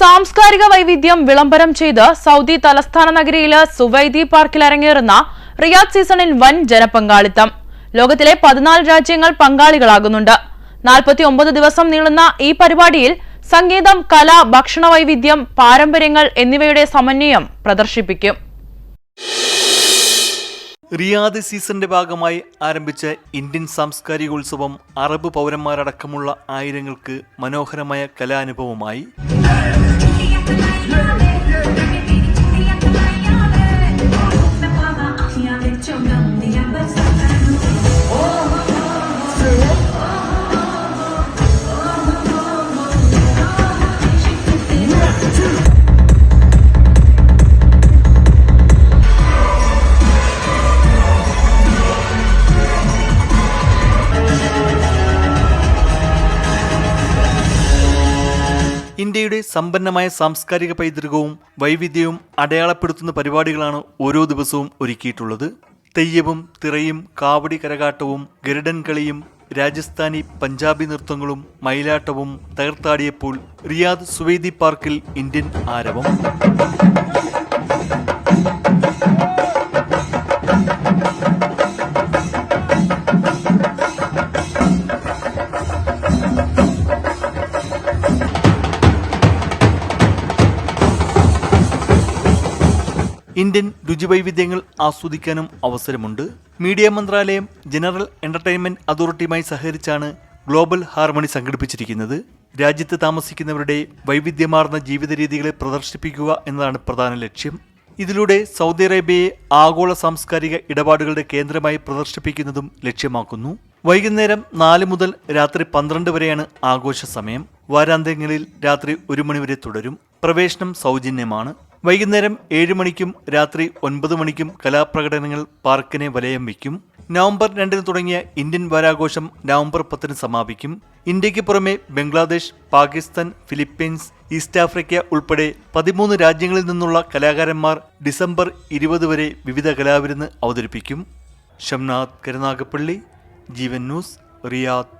സാംസ്കാരിക വൈവിധ്യം വിളംബരം ചെയ്ത് സൗദി തലസ്ഥാന നഗരിയിലെ സുവൈദി പാർക്കിൽ അരങ്ങേറുന്ന റിയാദ് സീസണിൽ വൻ ജനപങ്കാളിത്തം. ലോകത്തിലെ പതിനാല് രാജ്യങ്ങൾ പങ്കാളികളാകുന്നുണ്ട്. നാൽപ്പത്തി ഒമ്പത് ദിവസം നീളുന്ന ഈ പരിപാടിയിൽ സംഗീതം കല ഭക്ഷണ വൈവിധ്യം പാരമ്പര്യങ്ങൾ എന്നിവയുടെ സമന്വയം പ്രദർശിപ്പിക്കും. റിയാദ് സീസണിന്റെ ഭാഗമായി ആരംഭിച്ച ഇന്ത്യൻ സാംസ്കാരിക ഉത്സവം അറബ് പൗരന്മാരടക്കമുള്ള ആയിരങ്ങൾക്ക് മനോഹരമായ കലാനുഭവമായി. Yeah. ഇന്ത്യയുടെ സമ്പന്നമായ സാംസ്കാരിക പൈതൃകവും വൈവിധ്യവും അടയാളപ്പെടുത്തുന്ന പരിപാടികളാണ് ഓരോ ദിവസവും ഒരുക്കിയിട്ടുള്ളത്. തെയ്യവും തിറയും കാവടി കരകാട്ടവും ഗരുഡൻ കളിയും രാജസ്ഥാനി പഞ്ചാബി നൃത്തങ്ങളും മയിലാട്ടവും തകർത്താടിയപ്പോൾ റിയാദ് സുവേദി പാർക്കിൽ ഇന്ത്യൻ ആരവം. ഇന്ത്യൻ രുചിവൈവിധ്യങ്ങൾ ആസ്വദിക്കാനും അവസരമുണ്ട്. മീഡിയ മന്ത്രാലയം ജനറൽ എന്റർടൈൻമെന്റ് അതോറിറ്റിയുമായി സഹകരിച്ചാണ് ഗ്ലോബൽ ഹാർമണി സംഘടിപ്പിച്ചിരിക്കുന്നത്. രാജ്യത്ത് താമസിക്കുന്നവരുടെ വൈവിധ്യമാർന്ന ജീവിത രീതികളെ പ്രദർശിപ്പിക്കുക എന്നതാണ് പ്രധാന ലക്ഷ്യം. ഇതിലൂടെ സൗദി അറേബ്യയെ ആഗോള സാംസ്കാരിക ഇടപാടുകളുടെ കേന്ദ്രമായി പ്രദർശിപ്പിക്കുന്നതും ലക്ഷ്യമാക്കുന്നു. വൈകുന്നേരം നാല് മുതൽ രാത്രി പന്ത്രണ്ട് വരെയാണ് ആഘോഷ സമയം വാരാന്ത്യങ്ങളിൽ രാത്രി ഒരു മണിവരെ തുടരും. പ്രവേശനം സൗജന്യമാണ്. വൈകുന്നേരം ഏഴ് മണിക്കും രാത്രി ഒൻപത് മണിക്കും കലാപ്രകടനങ്ങൾ പാർക്കിനെ വലയം വയ്ക്കും നവംബർ രണ്ടിന് തുടങ്ങിയ ഇന്ത്യൻ വാരാഘോഷം നവംബർ പത്തിന് സമാപിക്കും. ഇന്ത്യയ്ക്ക് പുറമെ Bangladesh Pakistan Philippines East Africa ഉൾപ്പെടെ പതിമൂന്ന് രാജ്യങ്ങളിൽ നിന്നുള്ള കലാകാരന്മാർ ഡിസംബർ ഇരുപത് വരെ വിവിധ കലാവിരുന്ന് അവതരിപ്പിക്കും. Shamnath Karunagappally Jeevan news Riyadh.